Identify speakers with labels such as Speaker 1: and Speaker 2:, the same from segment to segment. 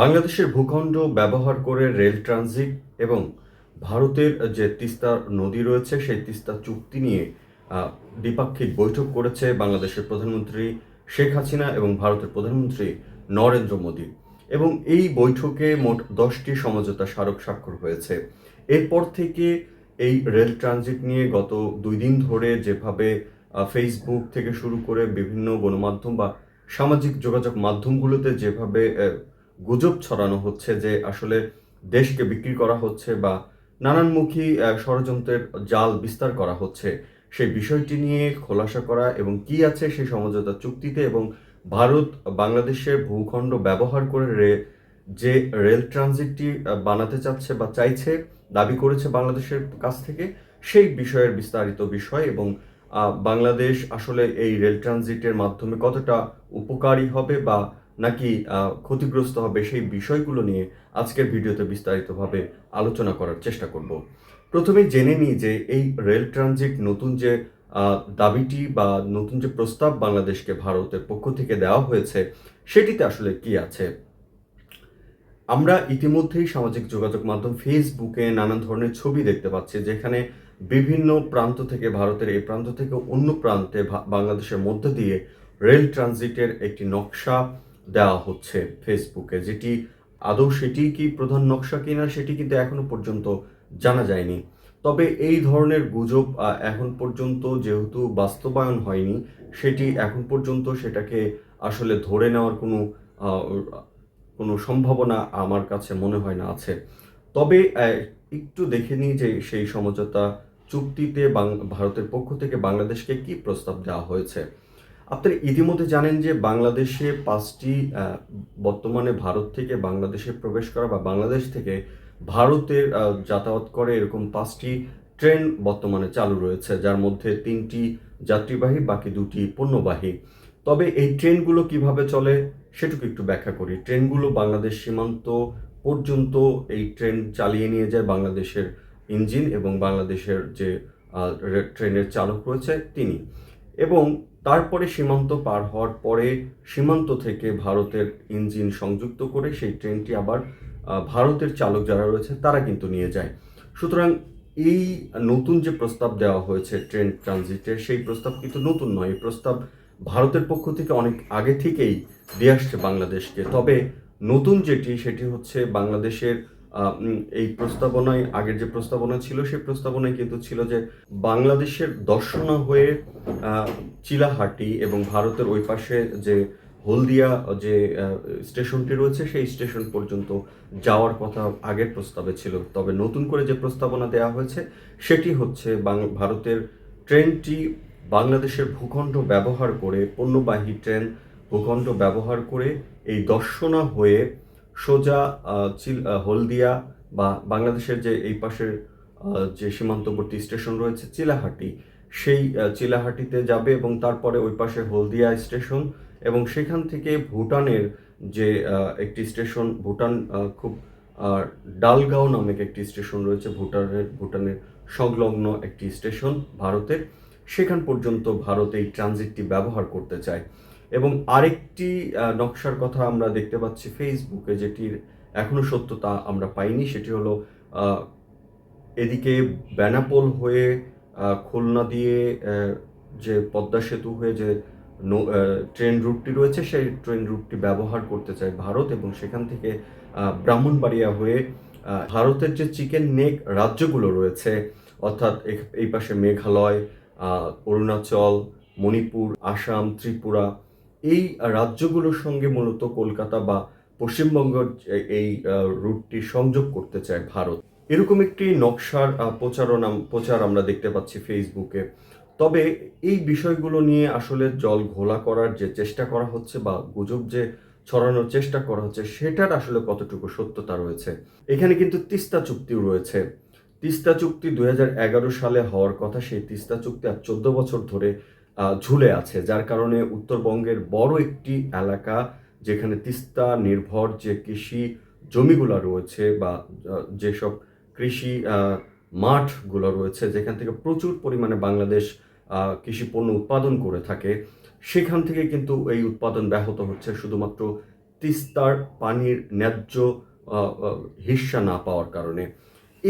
Speaker 1: বাংলাদেশের ভূখণ্ড ব্যবহার করে রেল ট্রানজিট এবং ভারতের যে তিস্তা নদী রয়েছে, সেই তিস্তা চুক্তি নিয়ে দ্বিপাক্ষিক বৈঠক করেছে বাংলাদেশের প্রধানমন্ত্রী শেখ হাসিনা এবং ভারতের প্রধানমন্ত্রী নরেন্দ্র মোদী। এবং এই বৈঠকে মোট দশটি সমঝোতা স্মারক স্বাক্ষর হয়েছে। এরপর থেকে এই রেল ট্রানজিট নিয়ে গত দুই দিন ধরে যেভাবে ফেসবুক থেকে শুরু করে বিভিন্ন গণমাধ্যম বা সামাজিক যোগাযোগ মাধ্যমগুলোতে যেভাবে গুজব ছড়ানো হচ্ছে যে আসলে দেশকে বিক্রি করা হচ্ছে বা নানানমুখী ষড়যন্ত্রের জাল বিস্তার করা হচ্ছে। সেই বিষয়টি নিয়ে খোলাসা করা এবং কি আছে সেই সমঝোতা চুক্তিতে এবং ভারত বাংলাদেশের ভূখণ্ড ব্যবহার করে রে- যে রেল ট্রানজিটটি বানাতে চাচ্ছে বা চাইছে, দাবি করেছে বাংলাদেশের কাছ থেকে, সেই বিষয়ের বিস্তারিত বিষয় এবং বাংলাদেশ আসলে এই রেল ট্রানজিটের মাধ্যমে কতটা উপকারী হবে বা নাকি ক্ষতিগ্রস্ত হবে সেই বিষয়গুলো নিয়ে আজকের ভিডিওতে বিস্তারিতভাবে আলোচনা করার চেষ্টা করব। প্রথমে জেনে নিই যে এই রেল ট্রানজিট নতুন যে দাবিটি বা নতুন যে প্রস্তাব বাংলাদেশকে ভারতের পক্ষ থেকে দেওয়া হয়েছে, সেটিতে আসলে কি আছে? আমরা ইতিমধ্যেই সামাজিক যোগাযোগ মাধ্যম ফেসবুকে নানান ধরনের ছবি দেখতে পাচ্ছি, যেখানে বিভিন্ন প্রান্ত থেকে, ভারতের এই প্রান্ত থেকে অন্য প্রান্তে বাংলাদেশের মধ্য দিয়ে রেল ট্রানজিটের একটি নকশা দেওয়া হচ্ছে ফেসবুকে। যেটি আদৌ সেটি কি প্রধান নকশা কিনা সেটি কিন্তু এখনও পর্যন্ত জানা যায়নি। তবে এই ধরনের গুজব এখন পর্যন্ত যেহেতু বাস্তবায়ন হয়নি, সেটি এখন পর্যন্ত সেটাকে আসলে ধরে নেওয়ার কোনো কোনো সম্ভাবনা আমার কাছে মনে হয় না আছে। তবে একটু দেখে নিই যে সেই সমঝোতা চুক্তিতে ভারতের পক্ষ থেকে বাংলাদেশকে কি প্রস্তাব দেওয়া হয়েছে। আপনারা ইতিমধ্যে জানেন যে বাংলাদেশে পাঁচটি বর্তমানে ভারত থেকে বাংলাদেশে প্রবেশ করা বা বাংলাদেশ থেকে ভারতের যাতায়াত করে এরকম পাঁচটি ট্রেন বর্তমানে চালু রয়েছে, যার মধ্যে তিনটি যাত্রীবাহী, বাকি দুটি পণ্যবাহী। তবে এই ট্রেনগুলো কীভাবে চলে সেটুকু একটু ব্যাখ্যা করি। ট্রেনগুলো বাংলাদেশ সীমান্ত পর্যন্ত এই ট্রেন চালিয়ে নিয়ে যায় বাংলাদেশের ইঞ্জিন এবং বাংলাদেশের যে ট্রেনের চালক রয়েছে তিনি। এবং তারপরে সীমান্ত পার হওয়ার পরে সীমান্ত থেকে ভারতের ইঞ্জিন সংযুক্ত করে সেই ট্রেনটি আবার ভারতের চালক যারা রয়েছে তারা কিন্তু নিয়ে যায়। সুতরাং এই নতুন যে প্রস্তাব দেওয়া হয়েছে ট্রেন ট্রানজিটের, সেই প্রস্তাব কিন্তু নতুন নয়। এই প্রস্তাব ভারতের পক্ষ থেকে অনেক আগে থেকেই দিয়ে আসছে বাংলাদেশকে। তবে নতুন যেটি, সেটি হচ্ছে বাংলাদেশের এই প্রস্তাবনায়, আগের যে প্রস্তাবনা ছিল, সেই প্রস্তাবনায় কিন্তু ছিল যে বাংলাদেশের দর্শনা হয়ে চিলাহাটি এবং ভারতের ওই পাশে যে হলদিয়া, যে স্টেশনটি রয়েছে, সেই স্টেশন পর্যন্ত যাওয়ার কথা আগের প্রস্তাবে ছিল। তবে নতুন করে যে প্রস্তাবনা দেওয়া হয়েছে, সেটি হচ্ছে ভারতের ট্রেনটি বাংলাদেশের ভূখণ্ড ব্যবহার করে, পণ্যবাহী ট্রেন ভূখণ্ড ব্যবহার করে এই দর্শনা হয়ে সোজা হলদিয়া বা বাংলাদেশের যে এই পাশের যে সীমান্তবর্তী স্টেশন রয়েছে চিলাহাটি, সেই চিলাহাটিতে যাবে এবং তারপরে ওই পাশে হলদিয়া স্টেশন এবং সেখান থেকে ভুটানের যে একটি স্টেশন, ভুটান খুব ডালগাঁও নামক একটি স্টেশন রয়েছে, ভুটানের ভুটানের সংলগ্ন একটি স্টেশন ভারতের। সেখান পর্যন্ত ভারত এই ট্রানজিটটি ব্যবহার করতে চায়। এবং আরেকটি নকশার কথা আমরা দেখতে পাচ্ছি ফেসবুকে যেটির এখনও সত্যতা আমরা পাইনি। সেটি হলো এদিকে বেনাপোল হয়ে খুলনা দিয়ে যে পদ্মা সেতু হয়ে যে ট্রেন রুটটি রয়েছে, সেই ট্রেন রুটটি ব্যবহার করতে চায় ভারত এবং সেখান থেকে ব্রাহ্মণবাড়িয়া হয়ে ভারতের যে চিকেন নেক রাজ্যগুলো রয়েছে, অর্থাৎ এই পাশে মেঘালয় অরুণাচল, মণিপুর, আসাম, ত্রিপুরা এই রাজ্যগুলোর সঙ্গে মূলত কলকাতা বা পশ্চিমবঙ্গের যে- এই রুটটি সংযোগ করতে চায় ভারত। এরকম একটি নকশার প্রচারণা, প্রচার আমরা দেখতে পাচ্ছি ফেসবুকে। তবে এই বিষয়গুলো নিয়ে আসলে জল ঘোলা করার যে চেষ্টা করা হচ্ছে বা গুজব যে ছড়ানোর চেষ্টা করা হচ্ছে, সেটার আসলে কতটুকু সত্যতা রয়েছে? এখানে কিন্তু তিস্তা চুক্তিও রয়েছে। তিস্তা চুক্তি দুই হাজার এগারো সালে হওয়ার কথা, সেই তিস্তা চুক্তি আর চোদ্দ বছর ধরে ঝুলে আছে, যার কারণে উত্তরবঙ্গের বড় একটি এলাকা যেখানে তিস্তা, নির্ভর যে কৃষি জমিগুলো রয়েছে বা যেসব কৃষি মাঠগুলো রয়েছে, যেখান থেকে প্রচুর পরিমাণে বাংলাদেশ কৃষি পণ্য উৎপাদন করে থাকে, সেখান থেকে কিন্তু এই উৎপাদন ব্যাহত হচ্ছে। শুধুমাত্র তিস্তার পানির ন্যায্য হিস্সা না পাওয়ার কারণে।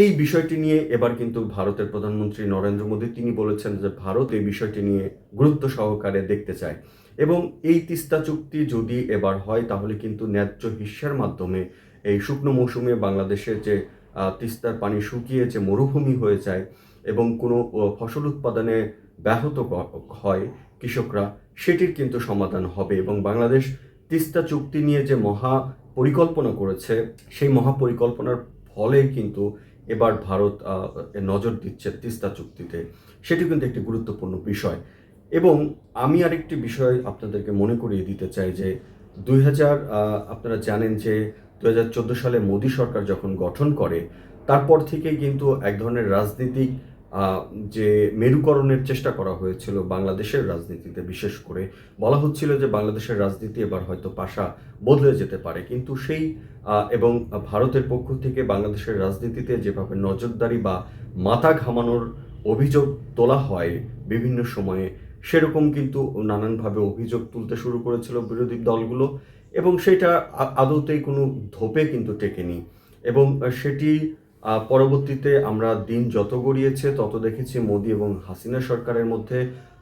Speaker 1: এই বিষয়টি নিয়ে এবার কিন্তু ভারতের প্রধানমন্ত্রী নরেন্দ্র মোদী, তিনি বলেছেন যে ভারত এই বিষয়টি নিয়ে গুরুত্ব সহকারে দেখতে চায়। এবং এই তিস্তা চুক্তি যদি এবার হয়, তাহলে কিন্তু ন্যায্য হিস্যার মাধ্যমে এই শুকনো মৌসুমে বাংলাদেশের যে তিস্তার পানি শুকিয়ে যে মরুভূমি হয়ে যায় এবং কোনো ফসল উৎপাদনে ব্যাহত হয় কৃষকরা, সেটির কিন্তু সমাধান হবে। এবং বাংলাদেশ তিস্তা চুক্তি নিয়ে যে মহা পরিকল্পনা করেছে, সেই মহাপরিকল্পনার ফলে কিন্তু এবার ভারত নজর দিচ্ছে তিস্তা চুক্তিতে, সেটি কিন্তু একটি গুরুত্বপূর্ণ বিষয়। এবং আমি আরেকটি বিষয় আপনাদেরকে মনে করিয়ে দিতে চাই যে, দুই হাজার আপনারা জানেন যে দু সালে মোদী সরকার যখন গঠন করে, তারপর থেকে কিন্তু এক ধরনের রাজনীতিক যে মেরুকরণের চেষ্টা করা হয়েছিল বাংলাদেশের রাজনীতিতে, বিশেষ করে বলা হচ্ছিল যে বাংলাদেশের রাজনীতি এবার হয়তো পাশা বদলে যেতে পারে। কিন্তু সেই এবং ভারতের পক্ষ থেকে বাংলাদেশের রাজনীতিতে যেভাবে নজরদারি বা মাথা ঘামানোর অভিযোগ তোলা হয় বিভিন্ন সময়ে, সেরকম কিন্তু নানানভাবে অভিযোগ তুলতে শুরু করেছিল বিরোধী দলগুলো এবং সেটা আদতেই কোনো ধোপে কিন্তু টেকেনি। এবং সেটি পরবর্তীতে আমরা দিন যত গড়িয়েছে, তত দেখেছি মোদী এবং হাসিনা সরকারের মধ্যে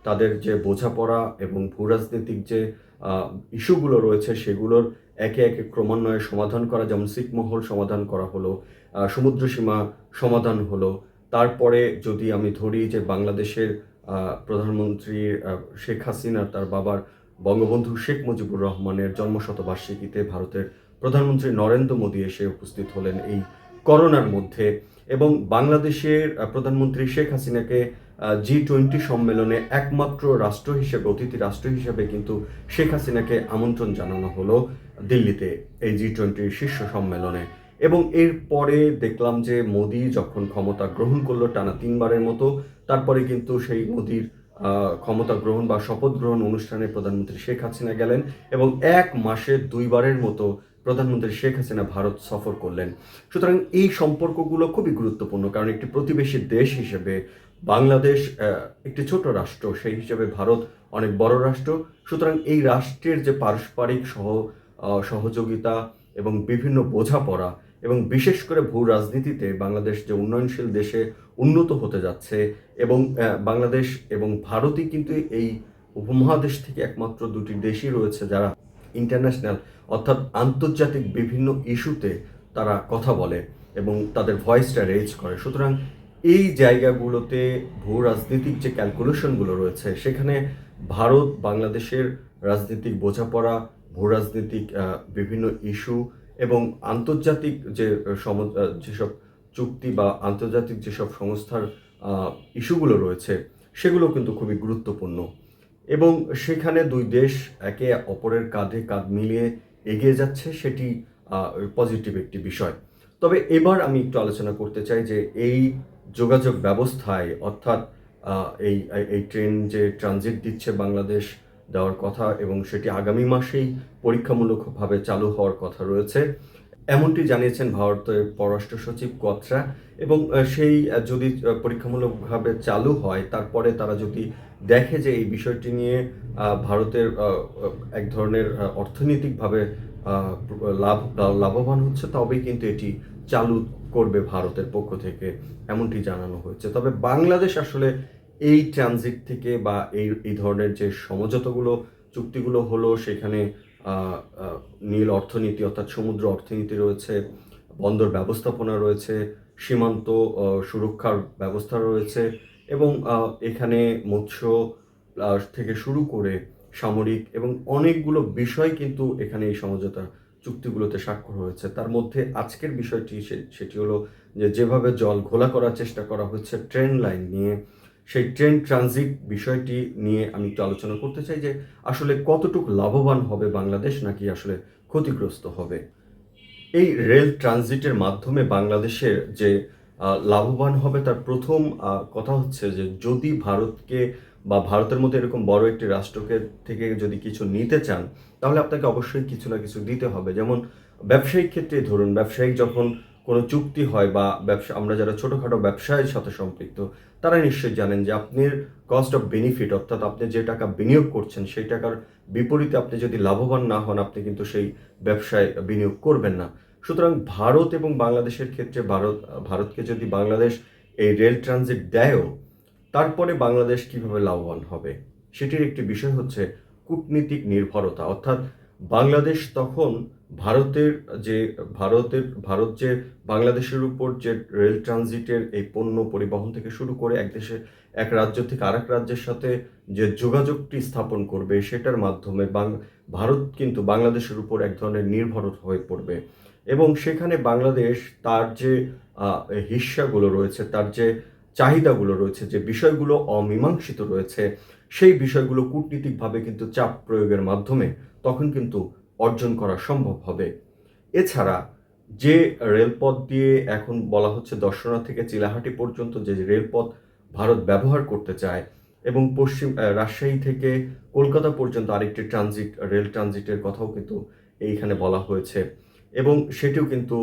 Speaker 1: তাদের যে বোঝাপড়া এবং ভূরাজনৈতিক যে ইস্যুগুলো রয়েছে, সেগুলোর একে একে ক্রমান্বয়ে সমাধান করা, যেমন সিকমহল সমাধান করা হলো সমুদ্র সীমা সমাধান হলো। তারপরে যদি আমি ধরি যে বাংলাদেশের প্রধানমন্ত্রী শেখ হাসিনা, তার বাবার বঙ্গবন্ধু শেখ মুজিবুর রহমানের জন্মশতবার্ষিকীতে ভারতের প্রধানমন্ত্রী নরেন্দ্র মোদী এসে উপস্থিত হলেন এই করোনার মধ্যে এবং বাংলাদেশের প্রধানমন্ত্রী শেখ হাসিনাকে জি টোয়েন্টি সম্মেলনে একমাত্র রাষ্ট্র হিসেবে, অতিথি রাষ্ট্র হিসেবে কিন্তু শেখ হাসিনাকে আমন্ত্রণ জানানো হলো দিল্লিতে এই জি টোয়েন্টির শীর্ষ সম্মেলনে। এবং এরপরে দেখলাম যে মোদি যখন ক্ষমতা গ্রহণ করল টানা তিনবারের মতো, তারপরে কিন্তু সেই মোদির ক্ষমতা গ্রহণ বা শপথ গ্রহণ অনুষ্ঠানে প্রধানমন্ত্রী শেখ হাসিনা গেলেন এবং এক মাসে দুইবারের মতো প্রধানমন্ত্রী শেখ হাসিনা ভারত সফর করলেন। সুতরাং এই সম্পর্কগুলো খুবই গুরুত্বপূর্ণ, কারণ একটি প্রতিবেশী দেশ হিসেবে বাংলাদেশ একটি ছোট রাষ্ট্র, সেই হিসেবে ভারত অনেক বড় রাষ্ট্র। সুতরাং এই রাষ্ট্রের যে পারস্পরিক সহ সহযোগিতা এবং বিভিন্ন বোঝাপড়া এবং বিশেষ করে ভূ রাজনীতিতে বাংলাদেশ যে উন্নয়নশীল দেশে উন্নত হতে যাচ্ছে এবং বাংলাদেশ এবং ভারতই কিন্তু এই উপমহাদেশ থেকে একমাত্র দুটি দেশই রয়েছে যারা ইন্টারন্যাশনাল অর্থাৎ আন্তর্জাতিক বিভিন্ন ইস্যুতে তারা কথা বলে এবং তাদের ভয়েসটা রেজ করে। সুতরাং এই জায়গাগুলোতে ভূ রাজনৈতিক যে ক্যালকুলেশনগুলো রয়েছে, সেখানে ভারত, বাংলাদেশের রাজনৈতিক বোঝাপড়া ভূ রাজনৈতিক বিভিন্ন ইস্যু এবং আন্তর্জাতিক যে সম- যেসব চুক্তি বা আন্তর্জাতিক যেসব সংস্থার ইস্যুগুলো রয়েছে, সেগুলো কিন্তু খুবই গুরুত্বপূর্ণ। এবং সেখানে দুই দেশ একে অপরের কাঁধে কাঁধ মিলিয়ে এগিয়ে যাচ্ছে, সেটি পজিটিভ একটি বিষয়। তবে এবার আমি একটু আলোচনা করতে চাই যে এই যোগাযোগ ব্যবস্থায়, অর্থাৎ এই, এই- ট্রেন যে ট্রানজিট দিচ্ছে বাংলাদেশ দেওয়ার কথা এবং সেটি আগামী মাসেই পরীক্ষামূলকভাবে চালু হওয়ার কথা রয়েছে, এমনটি জানিয়েছেন ভারতের পররাষ্ট্র সচিব কত্রা এবং সেই যদি পরীক্ষামূলকভাবে চালু হয়, তারপরে তারা যদি দেখে যে এই বিষয়টি নিয়ে ভারতের এক ধরনের অর্থনৈতিকভাবে লাভ লাভবান হচ্ছে, তবেই কিন্তু এটি চালু করবে ভারতের পক্ষ থেকে, এমনটি জানানো হয়েছে। তবে বাংলাদেশ আসলে এই ট্রানজিট থেকে বা এই এই ধরনের যে সমঝোতাগুলো, চুক্তিগুলো হলো, সেখানে নীল অর্থনীতি অর্থাৎ সমুদ্র অর্থনীতি রয়েছে, বন্দর ব্যবস্থাপনা রয়েছে, সীমান্ত সুরক্ষার ব্যবস্থা রয়েছে এবং এখানে মৎস্য থেকে শুরু করে সামরিক এবং অনেকগুলো বিষয় কিন্তু এখানে এই সমঝোতা চুক্তিগুলোতে স্বাক্ষর হয়েছে। তার মধ্যে আজকের বিষয়টি সেটি হলো যে যেভাবে জল ঘোলা করার চেষ্টা করা হচ্ছে ট্রেন লাইন নিয়ে, সেই ট্রেন ট্রানজিট বিষয়টি নিয়ে আমি একটু আলোচনা করতে চাই যে আসলে কতটুকু লাভবান হবে বাংলাদেশ নাকি আসলে ক্ষতিগ্রস্ত হবে। এই রেল ট্রানজিটের মাধ্যমে বাংলাদেশের যে লাভবান হবে তার প্রথম কথা হচ্ছে যে যদি ভারতকে বা ভারতের মধ্যে এরকম বড় একটি রাষ্ট্রকে থেকে যদি কিছু নিতে চান, তাহলে আপনাকে অবশ্যই কিছু না কিছু দিতে হবে। যেমন ব্যবসায়িক ক্ষেত্রে ধরুন, ব্যবসায়িক যখন কোনো চুক্তি হয় বা ব্যবসা, আমরা যারা ছোটোখাটো ব্যবসায়ের সাথে সম্পৃক্ত, তারা নিশ্চয়ই জানেন যে আপনার কস্ট অফ বেনিফিট অর্থাৎ আপনি যে টাকা বিনিয়োগ করছেন, সেই টাকার বিপরীতে আপনি যদি লাভবান না হন, আপনি কিন্তু সেই ব্যবসায় বিনিয়োগ করবেন না। সুতরাং ভারত এবং বাংলাদেশের ক্ষেত্রে ভারত, ভারতকে যদি বাংলাদেশ এই রেল ট্রানজিট দেয়ও, তারপরে বাংলাদেশ কীভাবে লাভবান হবে? সেটির একটি বিষয় হচ্ছে কূটনীতিক নির্ভরতা। অর্থাৎ বাংলাদেশ তখন ভারতের যে, ভারতের, ভারত যে বাংলাদেশের উপর যে রেল ট্রানজিটের এই পণ্য পরিবহন থেকে শুরু করে এক দেশে, এক রাজ্য থেকে আরেক রাজ্যের সাথে যে যোগাযোগটি স্থাপন করবে সেটার মাধ্যমে ভারত কিন্তু বাংলাদেশের উপর এক ধরনের নির্ভর হয়ে পড়বে। এবং সেখানে বাংলাদেশ তার যে হিস্যাগুলো রয়েছে, তার যে চাহিদাগুলো রয়েছে, যে বিষয়গুলো অমীমাংসিত রয়েছে, সেই বিষয়গুলো কূটনীতিকভাবে কিন্তু চাপ প্রয়োগের মাধ্যমে তখন কিন্তু অর্জন করা সম্ভব হবে। এছাড়া যে রেলপথ দিয়ে এখন বলা হচ্ছে দর্শনা থেকে চিলাহাটি পর্যন্ত যে রেলপথ ভারত ব্যবহার করতে চায় এবং পশ্চিম রাজশাহী থেকে কলকাতা পর্যন্ত আরেকটি ট্রানজিট, রেল ট্রানজিটের কথাও কিন্তু এইখানে বলা হয়েছে। এবং সেটিও কিন্তু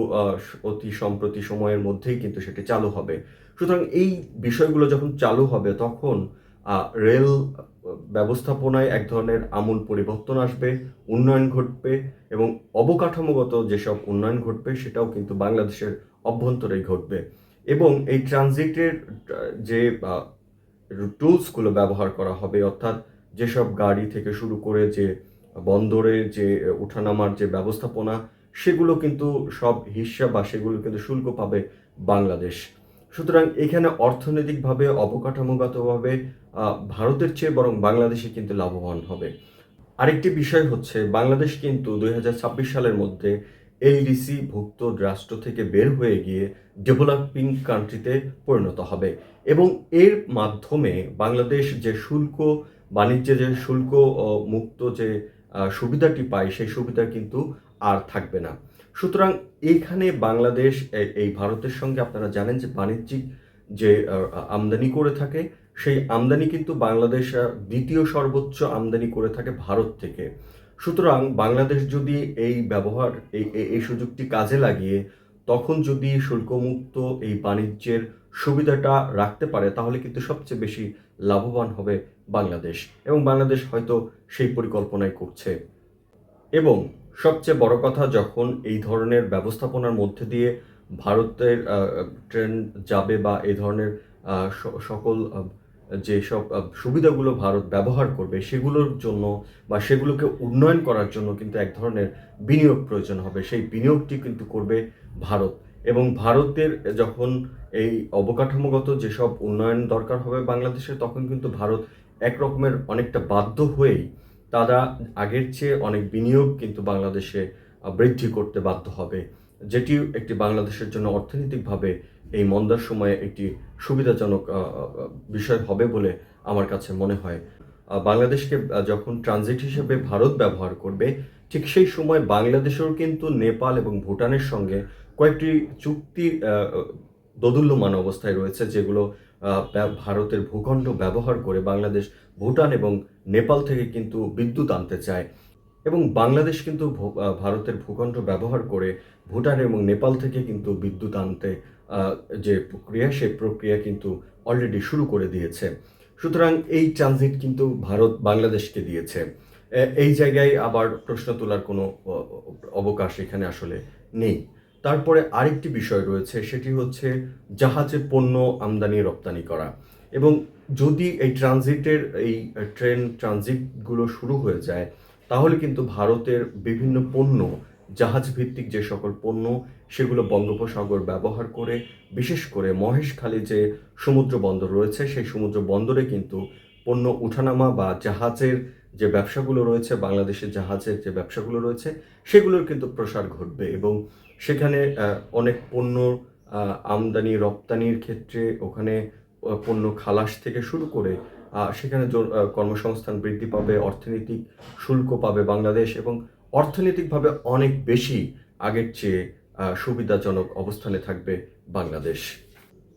Speaker 1: অতি সম্প্রতি সময়ের মধ্যেই কিন্তু সেটি চালু হবে। সুতরাং এই বিষয়গুলো যখন চালু হবে তখন রেল ব্যবস্থাপনায় এক ধরনের আমূল পরিবর্তন আসবে, উন্নয়ন ঘটবে এবং অবকাঠামোগত যেসব উন্নয়ন ঘটবে সেটাও কিন্তু বাংলাদেশের অভ্যন্তরেই ঘটবে। এবং এই ট্রানজিটের, যে টুলসগুলো ব্যবহার করা হবে, অর্থাৎ যেসব গাড়ি থেকে শুরু করে যে বন্দরের যে, ওঠানামার যে ব্যবস্থাপনা, সেগুলো কিন্তু সব হিস্সা বা সেগুলো কিন্তু শুল্ক পাবে বাংলাদেশ। সুতরাং এখানে অর্থনৈতিকভাবে, অবকাঠামোগতভাবে ভারতের চেয়ে বরং বাংলাদেশে কিন্তু লাভবান হবে। আরেকটি বিষয় হচ্ছে, বাংলাদেশ কিন্তু দু হাজার ছাব্বিশ সালের মধ্যে এলডিসি ভুক্ত রাষ্ট্র থেকে বের হয়ে গিয়ে ডেভেলপিং কান্ট্রিতে পরিণত হবে এবং এর মাধ্যমে বাংলাদেশ যে শুল্ক, বাণিজ্যে যে শুল্ক মুক্ত যে সুবিধাটি পায়, সেই সুবিধা কিন্তু আর থাকবে না। সুতরাং এইখানে বাংলাদেশ, এই ভারতের সঙ্গে আপনারা জানেন যে বাণিজ্যিক যে আমদানি করে থাকে, সেই আমদানি কিন্তু বাংলাদেশ দ্বিতীয় সর্বোচ্চ আমদানি করে থাকে ভারত থেকে। সুতরাং বাংলাদেশ যদি এই ব্যবহার এই, এই- সুযোগটি কাজে লাগিয়ে তখন যদি শুল্কমুক্ত এই বাণিজ্যের সুবিধাটা রাখতে পারে, তাহলে কিন্তু সবচেয়ে বেশি লাভবান হবে বাংলাদেশ। এবং বাংলাদেশ হয়তো সেই পরিকল্পনাই করছে। এবং সবচেয়ে বড় কথা যখন এই ধরনের ব্যবস্থাপনার মধ্যে দিয়ে ভারতের ট্রেন যাবে বা এই ধরনের সকল যেসব সুবিধাগুলো ভারত ব্যবহার করবে সেগুলোর জন্য বা সেগুলোকে উন্নয়ন করার জন্য কিন্তু এক ধরনের বিনিয়োগ প্রয়োজন হবে। সেই বিনিয়োগটি কিন্তু করবে ভারত। এবং ভারতের যখন এই অবকাঠামোগত যেসব উন্নয়ন দরকার হবে বাংলাদেশে, তখন কিন্তু ভারত এক রকমের অনেকটা বাধ্য হয়েই তারা আগের চেয়ে অনেক বিনিয়োগ কিন্তু বাংলাদেশে বৃদ্ধি করতে বাধ্য হবে। যেটি একটি বাংলাদেশের জন্য অর্থনৈতিকভাবে এই মন্দার সময়ে একটি সুবিধাজনক বিষয় হবে বলে আমার কাছে মনে হয়। বাংলাদেশকে যখন ট্রানজিট হিসেবে ভারত ব্যবহার করবে, ঠিক সেই সময় বাংলাদেশেও কিন্তু নেপাল এবং ভুটানের সঙ্গে কয়েকটি চুক্তি দোদুল্যমান অবস্থায় রয়েছে, যেগুলো ভারতের ভূখণ্ড ব্যবহার করে বাংলাদেশ ভুটান এবং নেপাল থেকে কিন্তু বিদ্যুৎ আনতে চায়। এবং বাংলাদেশ কিন্তু ভারতের ভূখণ্ড ব্যবহার করে ভুটান এবং নেপাল থেকে কিন্তু বিদ্যুৎ আনতে যে প্রক্রিয়া সেই প্রক্রিয়া কিন্তু অলরেডি শুরু করে দিয়েছে। সুতরাং এই ট্রানজিট কিন্তু ভারত বাংলাদেশকে দিয়েছে। এই জায়গায় আবার প্রশ্ন তোলার কোনো অবকাশ এখানে আসলে নেই। তারপরে আরেকটি বিষয় রয়েছে, সেটি হচ্ছে জাহাজে পণ্য আমদানি রপ্তানি করা। এবং যদি এই ট্রানজিটের, এই ট্রেন ট্রানজিটগুলো শুরু হয়ে যায়, তাহলে কিন্তু ভারতের বিভিন্ন পণ্য জাহাজ ভিত্তিক যে সকল পণ্য, সেগুলো বঙ্গোপসাগর ব্যবহার করে, বিশেষ করে মহেশখালী যে সমুদ্র বন্দর রয়েছে, সেই সমুদ্র বন্দরে কিন্তু পণ্য উঠানামা বা জাহাজের যে ব্যবসাগুলো রয়েছে, বাংলাদেশের জাহাজের যে ব্যবসাগুলো রয়েছে, সেগুলোর কিন্তু প্রসার ঘটবে। এবং সেখানে অনেক পণ্য আমদানি, রপ্তানির ক্ষেত্রে ওখানে পণ্য খালাস থেকে শুরু করে সেখানে কর্মসংস্থান বৃদ্ধি পাবে, অর্থনৈতিক শুল্ক পাবে বাংলাদেশ এবং অর্থনৈতিকভাবে অনেক বেশি আগের চেয়ে সুবিধাজনক অবস্থানে থাকবে বাংলাদেশ।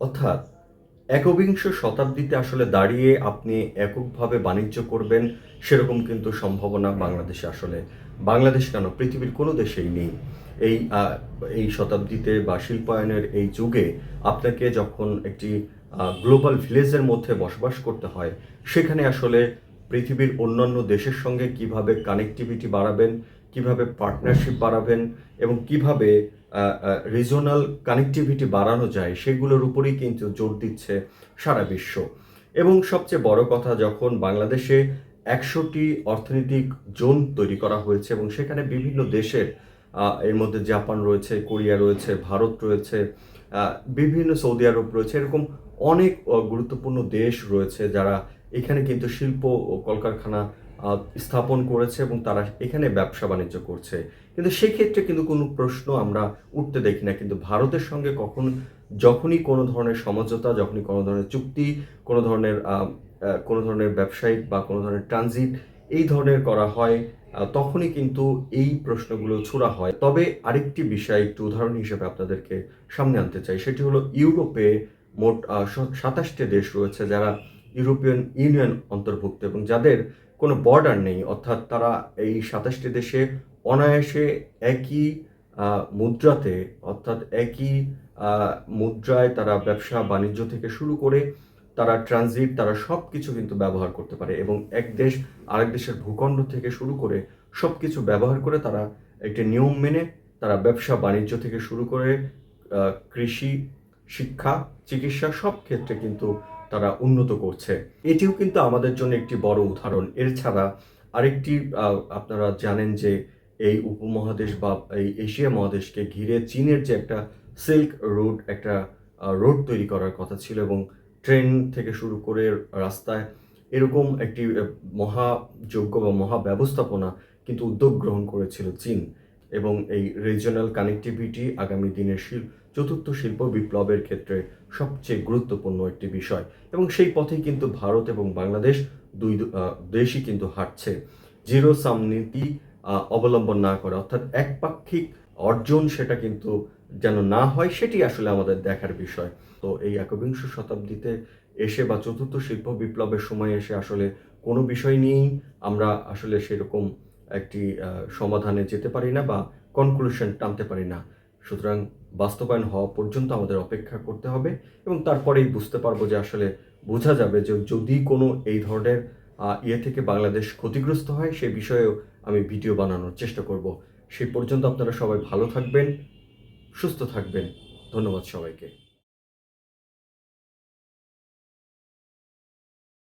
Speaker 1: অর্থাৎ একবিংশ শতাব্দীতে আসলে দাঁড়িয়ে আপনি এককভাবে বাণিজ্য করবেন, সেরকম কিন্তু সম্ভাবনা বাংলাদেশে আসলে। বাংলাদেশ কেন? পৃথিবীর কোনো দেশেই নেই। এই এই শতাব্দীতে বা শিল্পায়নের এই যুগে আপনাকে যখন একটি গ্লোবাল ভিলেজের মধ্যে বসবাস করতে হয়, সেখানে আসলে পৃথিবীর অন্যান্য দেশের সঙ্গে কীভাবে কানেক্টিভিটি বাড়াবেন, কীভাবে পার্টনারশিপ বাড়াবেন এবং কীভাবে রিজনাল কানেক্টিভিটি বাড়ানো যায়, সেগুলোর উপরেই কিন্তু জোর দিচ্ছে সারা বিশ্ব। এবং সবচেয়ে বড় কথা, যখন বাংলাদেশে একশোটি অর্থনৈতিক জোন তৈরি করা হয়েছে এবং সেখানে বিভিন্ন দেশের এর মধ্যে জাপান রয়েছে, কোরিয়া রয়েছে, ভারত রয়েছে বিভিন্ন সৌদি আরব রয়েছে, এরকম অনেক গুরুত্বপূর্ণ দেশ রয়েছে যারা এখানে কিন্তু শিল্প ও কলকারখানা স্থাপন করেছে এবং তারা এখানে ব্যবসা বাণিজ্য করছে। কিন্তু সেক্ষেত্রে কিন্তু কোনো প্রশ্ন আমরা উঠতে দেখি না। কিন্তু ভারতের সঙ্গে কখন, যখনই কোনো ধরনের সমঝোতা, যখনই কোনো ধরনের চুক্তি, কোনো ধরনের কোনো ধরনের ব্যবসায়িক বা কোনো ধরনের ট্রানজিট এই ধরনের করা হয় তখনই কিন্তু এই প্রশ্নগুলো ছোড়া হয়। তবে আরেকটি বিষয় একটু উদাহরণ হিসেবে আপনাদেরকে সামনে আনতে চাই। সেটি হলো ইউরোপে মোট সাতাশটি দেশ রয়েছে যারা ইউরোপিয়ান ইউনিয়ন অন্তর্ভুক্ত এবং যাদের কোনো বর্ডার নেই। অর্থাৎ তারা এই সাতাশটি দেশে অনায়াসে একই মুদ্রাতে, অর্থাৎ একই মুদ্রায় তারা ব্যবসা বাণিজ্য থেকে শুরু করে তারা ট্রানজিট তারা সব কিছু কিন্তু ব্যবহার করতে পারে এবং এক দেশ আরেক দেশের ভূখণ্ড থেকে শুরু করে সব কিছু ব্যবহার করে তারা একটি নিয়ম মেনে তারা ব্যবসা, বাণিজ্য থেকে শুরু করে কৃষি, শিক্ষা, চিকিৎসা সব ক্ষেত্রে কিন্তু তারা উন্নত করছে। এটিও কিন্তু আমাদের জন্য একটি বড় উদাহরণ। এর ছাড়া আরেকটি আপনারা জানেন যে এই উপমহাদেশ বা এই এশিয়া মহাদেশকে ঘিরে চীনের যে একটা সিল্ক রোড, একটা রোড তৈরি করার কথা ছিল এবং ট্রেন থেকে শুরু করে রাস্তায় এরকম একটি মহাযজ্ঞ বা মহা ব্যবস্থাপনা কিন্তু উদ্যোগ গ্রহণ করেছিল চীন এবং এই রিজিওনাল কানেক্টিভিটি আগামী দিনের শিল্প চতুর্থ শিল্প বিপ্লবের ক্ষেত্রে সবচেয়ে গুরুত্বপূর্ণ একটি বিষয়। এবং সেই পথেই কিন্তু ভারত এবং বাংলাদেশ দুই দেশই কিন্তু হাঁটছে। জিরো সাম নীতি অবলম্বন না করে অর্থাৎ একপাক্ষিক অর্জন সেটা কিন্তু যেন না হয়, সেটি আসলে আমাদের দেখার বিষয়। তো এই একবিংশ শতাব্দীতে এসে বা চতুর্থ শিল্প বিপ্লবের সময় এসে আসলে কোনো বিষয় নিয়েই আমরা আসলে সেরকম একটি সমাধানে যেতে পারি না বা কনক্লুশন টানতে পারি না। সুতরাং বাস্তবায়ন হওয়া পর্যন্ত আমাদের অপেক্ষা করতে হবে এবং তারপরেই বুঝতে পারব যে আসলে বোঝা যাবে যে যদি কোনো এই ধরনের ইয়ে থেকে বাংলাদেশ ক্ষতিগ্রস্ত হয় সে বিষয়েও আমি ভিডিও বানানোর চেষ্টা করব। সেই পর্যন্ত আপনারা সবাই ভালো থাকবেন, সুস্থ থাকবেন। ধন্যবাদ সবাইকে।